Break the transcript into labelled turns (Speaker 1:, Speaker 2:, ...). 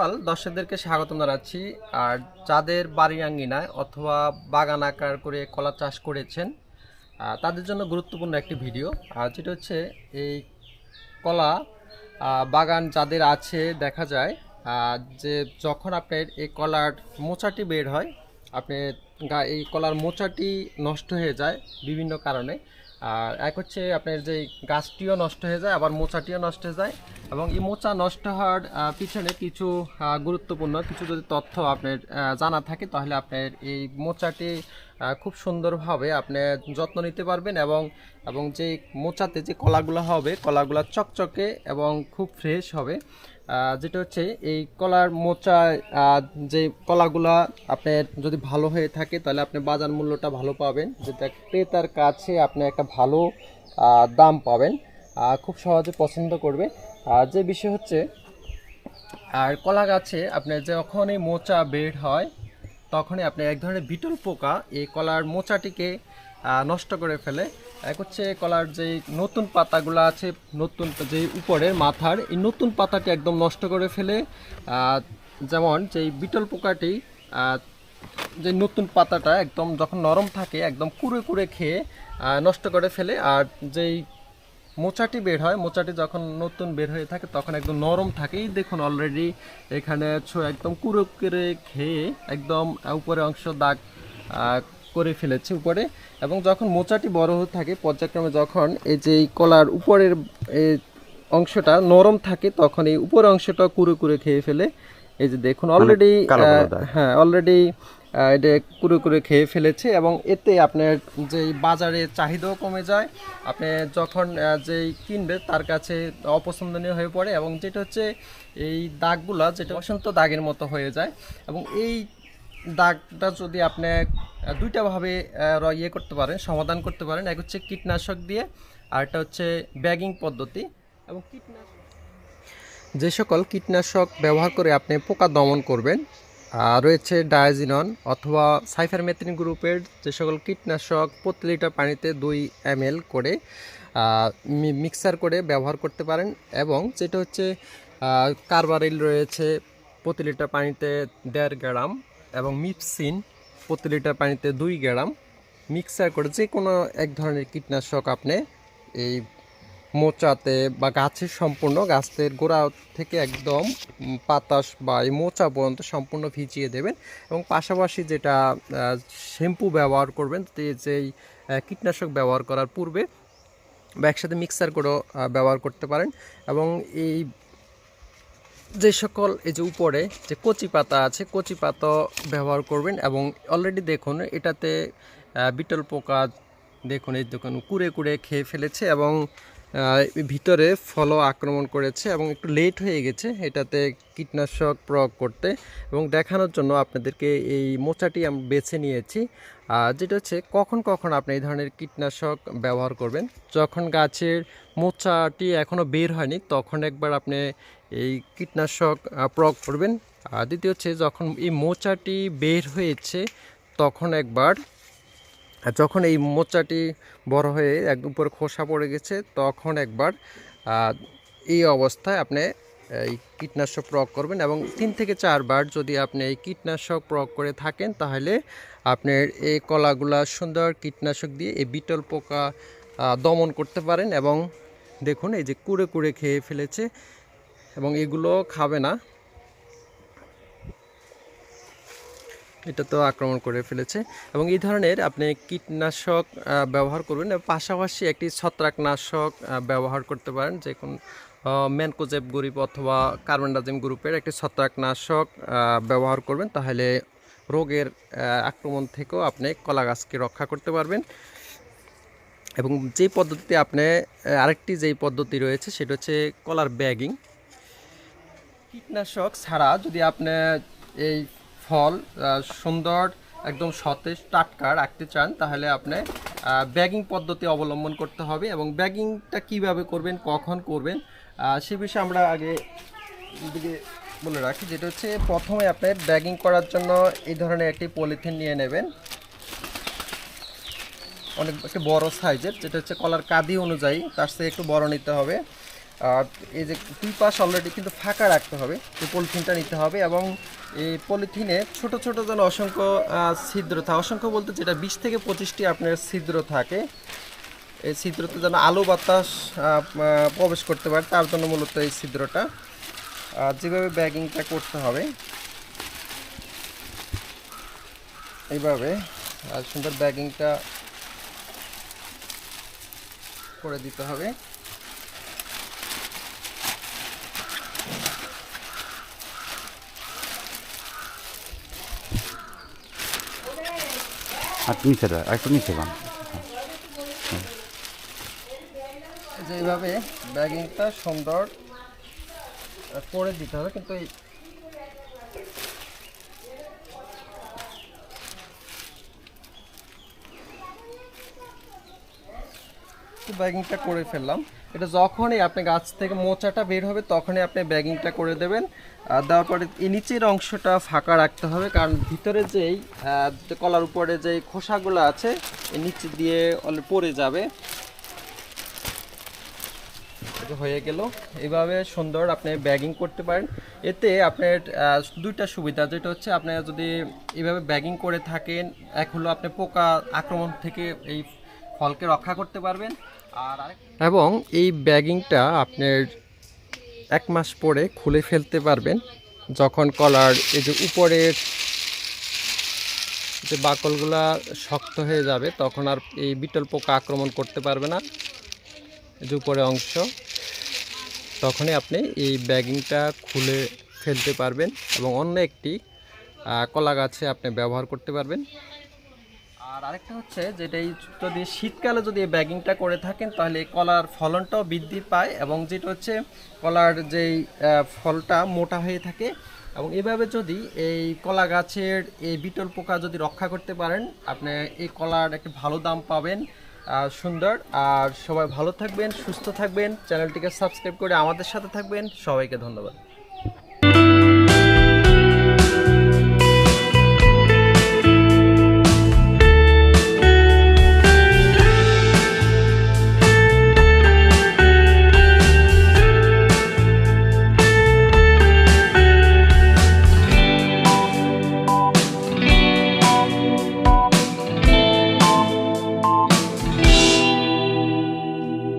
Speaker 1: সকাল দর্শকদেরকে স্বাগতম জানাচ্ছি। আর যাদের বাড়ি আঙ্গিনায় অথবা বাগান আকার করে কলা চাষ করেছেন তাদের জন্য গুরুত্বপূর্ণ একটি ভিডিও। আর যেটা হচ্ছে, এই কলা বাগান যাদের আছে, দেখা যায় যে যখন আপনার এই কলার মোচাটি বের হয় আপনি এই কলার মোচাটি নষ্ট হয়ে যায় বিভিন্ন কারণে। আর এক হচ্ছে আপনার যে গাছটিও নষ্ট হয়ে যায়, আবার মোচাটিও নষ্ট হয়ে যায় এবং এই মোচা নষ্ট হওয়ার পিছনে কিছু গুরুত্বপূর্ণ কিছু যদি তথ্য আপনার জানা থাকে তাহলে আপনার এই মোচাটি খুব সুন্দরভাবে আপনি যত্ন নিতে পারবেন এবং এবং যে মোচাতে যে কলাগুলো হবে, কলাগুলো চকচকে এবং খুব ফ্রেশ হবে। যেটা হচ্ছে এই কলার মোচা যে কলাগুলা আপনার যদি ভালো হয়ে থাকে, তাহলে আপনি বাজার মূল্যটা ভালো পাবেন। যেটা ক্রেতার কাছে আপনি একটা ভালো দাম পাবেন খুব সহজে পছন্দ করবে। আর যে বিষয় হচ্ছে, আর কলা গাছে আপনার যখন এই মোচা বের হয়, তখনই আপনি এক ধরনের বিটল পোকা এই কলার মোচাটিকে নষ্ট করে ফেলে। এক হচ্ছে কলার যে নতুন পাতাগুলো আছে, নতুন যে উপরের মাথার, এই নতুন পাতাটি একদম নষ্ট করে ফেলে যেমন যে বিটল পোকাটি যে নতুন পাতাটা একদম যখন নরম থাকে, একদম কুড়ে কুড়ে খেয়ে নষ্ট করে ফেলে, আর যেই মোচাটি বের হয়, মোচাটি যখন নতুন বের হয়ে থাকে, তখন একদম নরম থাকে। এই দেখুন অলরেডি এখানে একদম কুড়ো করে খেয়ে, একদম উপরে অংশ দাগ করে ফেলেছে উপরে এবং যখন মোচাটি বড় হতে থাকে পর্যায়ক্রমে যখন এই যে কলার উপরের অংশটা নরম থাকে তখন এই উপরের অংশটা কুড়ে কুড়ে খেয়ে ফেলে এই যে দেখুন অলরেডি
Speaker 2: দাগ।
Speaker 1: হ্যাঁ অলরেডি এটা কুড়ে কুড়ে খেয়ে ফেলেছে এবং এতে আপনার যে বাজারে চাহিদাও কমে যায় আপনি যখন যেই কিনবে তার কাছে অপছন্দনীয় হয়ে পড়ে এবং যেটা হচ্ছে এই দাগগুলা যেটা বসন্ত দাগের মতো হয়ে যায় এবং এই দাগটা যদি আপনি দুইটাভাবে ইয়ে করতে পারেন, সমাধান করতে পারেন। এক হচ্ছে কীটনাশক দিয়ে, আর একটা হচ্ছে ব্যাগিং পদ্ধতি। এবং যে সকল কীটনাশক ব্যবহার করে আপনি পোকা দমন করবেন রয়েছে ডায়াজিনন অথবা সাইফারমেথ্রিন গ্রুপের যে সকল কীটনাশক প্রতি লিটার পানিতে দুই এম করে মিক্সার করে ব্যবহার করতে পারেন। এবং যেটা হচ্ছে কার্বারিল রয়েছে প্রতি লিটার পানিতে দেড় গ্রাম। এবং মিপসিন প্রতি লিটার পানিতে দুই গ্রাম। মিক্সার করে যে কোনো এক ধরনের কীটনাশক আপনি এই মোচাতে বা গাছের সম্পূর্ণ গাছের গোড়া থেকে একদম পাতাস বা এই মোচা পর্যন্ত সম্পূর্ণ ভিজিয়ে দেবেন এবং পাশাপাশি যেটা শ্যাম্পু ব্যবহার করবেন যেই কীটনাশক ব্যবহার করার পূর্বে বা একসাথে মিক্সার করেও ব্যবহার করতে পারেন এবং এই যে সকল এই যে উপরে যে কচি পাতা আছে, কচি পাতা ব্যবহার করবেন এবং অলরেডি দেখুন এটাতে বিটল পোকা দেখুন, এই দেখুন, কুড়ে কুড়ে খেয়ে ফেলেছে এবং ভিতরে ফলও আক্রমণ করেছে এবং একটু লেট হয়ে গেছে, এটাতে কীটনাশক প্রয়োগ করতে এবং দেখানোর জন্য আপনাদেরকে এই মোচাটি আমি বেছে নিয়েছি আর যেটা হচ্ছে কখন কখন আপনি এই ধরনের কীটনাশক ব্যবহার করবেন। যখন গাছের মোচাটি এখনও বের হয়নি, তখন একবার আপনি এই কীটনাশক প্রয়োগ করবেন। আর দ্বিতীয় হচ্ছে যখন এই মোচাটি বের হয়েছে, তখন একবার যখন এই মোচাটি বড় হয়ে একদম উপরে খোসা পড়ে গেছে, তখন একবার এই অবস্থায় আপনি এই কীটনাশক প্রয়োগ করবেন এবং তিন থেকে চারবার যদি আপনি এই কীটনাশক প্রয়োগ করে থাকেন, তাহলে আপনার এই কলাগুলা সুন্দর কীটনাশক দিয়ে এই বিটল পোকা দমন করতে পারেন এবং দেখুন এই যে কুড়ে কুড়ে খেয়ে ফেলেছে। এবং এগুলো খাবে না। এটা তো আক্রমণ করে ফেলেছে। এবং এই ধরনের আপনি কীটনাশক ব্যবহার করবেন পাশাপাশি একটি ছত্রাকনাশক ব্যবহার করতে পারেন। যে কোন ম্যানকোজেব গ্রুপ অথবা কার্বনডাজিম গ্রুপের একটি ছত্রাকনাশক ব্যবহার করবেন। তাহলে রোগের আক্রমণ থেকেও আপনি কলা গাছকে রক্ষা করতে পারবেন। এবং যে পদ্ধতিতে আপনি আরেকটি যেই পদ্ধতি রয়েছে সেটা হচ্ছে কলার ব্যাগিং। কীটনাশক ছাড়া যদি আপনি এই ফল সুন্দর, একদম সতেজ, টাটকা রাখতে চান, তাহলে আপনি ব্যাগিং পদ্ধতি অবলম্বন করতে হবে এবং ব্যাগিংটা কীভাবে করবেন, কখন করবেন সে বিষয়ে আমরা আগে দিকে বলে রাখি, যেটা হচ্ছে প্রথমে আপনি ব্যাগিং করার জন্য এই ধরনের একটি পলিথিন নিয়ে নেবেন। অনেক, একটু বড় সাইজের যেটা হচ্ছে কলার কাদি অনুযায়ী, তার থেকে একটু বড় নিতে হবে। এই যে দুই পাশ অলরেডি কিন্তু ফাঁকা রাখতে হবে এই পলিথিনটা নিতে হবে এবং এই পলিথিনে ছোট ছোট যেন অসংখ্য ছিদ্র থাকে। অসংখ্য বলতে যেটা বিশ থেকে পঁচিশটি আপনার ছিদ্র থাকে, এই ছিদ্রতে যেন আলো বাতাস প্রবেশ করতে পারে, তার জন্য মূলত এই ছিদ্রটা। আর যেভাবে ব্যাগিংটা করতে হবে, এইভাবে, আর সুন্দর ব্যাগিংটা করে দিতে হবে।
Speaker 2: আর নিচে একটু নিচে
Speaker 1: পান যেভাবে ব্যাগিংটা সুন্দর করে দিতে হবে কিন্তু এই ব্যাগিংটা করে ফেললাম। এটা যখনই আপনি গাছ থেকে মোচাটা বের হবে, তখনই আপনি ব্যাগিংটা করে দেবেন। দেওয়ার পরে নিচের অংশটা ফাঁকা রাখতে হবে, কারণ ভিতরে যেই কলার উপরে যেই খোসাগুলো আছে নিচে দিয়ে পড়ে যাবে। হয়ে গেল। এভাবে সুন্দর আপনি ব্যাগিং করতে পারেন। এতে আপনার দুইটা সুবিধা, যেটা হচ্ছে আপনি যদি এইভাবে ব্যাগিং করে থাকেন, এক হলো আপনি পোকা আক্রমণ থেকে এই ফলকে রক্ষা করতে পারবেন। এবং এই ব্যাগিংটা আপনার এক মাস পরে খুলে ফেলতে পারবেন। যখন কলার এই যে উপরের যে বাকলগুলা শক্ত হয়ে যাবে, তখন আর এই বিটল পোকা আক্রমণ করতে পারবে না। যে উপরে অংশ, তখনই আপনি এই ব্যাগিংটা খুলে ফেলতে পারবেন এবং অন্য একটি কলা গাছে আপনি ব্যবহার করতে পারবেন। আর আরেকটা হচ্ছে যেটা যদি শীতকালে যদি ব্যাগিংটা করে থাকেন, তাহলে কলার ফলনটাও বৃদ্ধি পায় এবং যেটা হচ্ছে কলার যেই ফলটা মোটা হয়ে থাকে এবং এভাবে যদি এই কলা গাছের এই বিটল পোকা যদি রক্ষা করতে পারেন, আপনি এই কলার একটা ভালো দাম পাবেন সুন্দর। আর সবাই ভালো থাকবেন, সুস্থ থাকবেন। চ্যানেলটিকে সাবস্ক্রাইব করে আমাদের সাথে থাকবেন। সবাইকে ধন্যবাদ।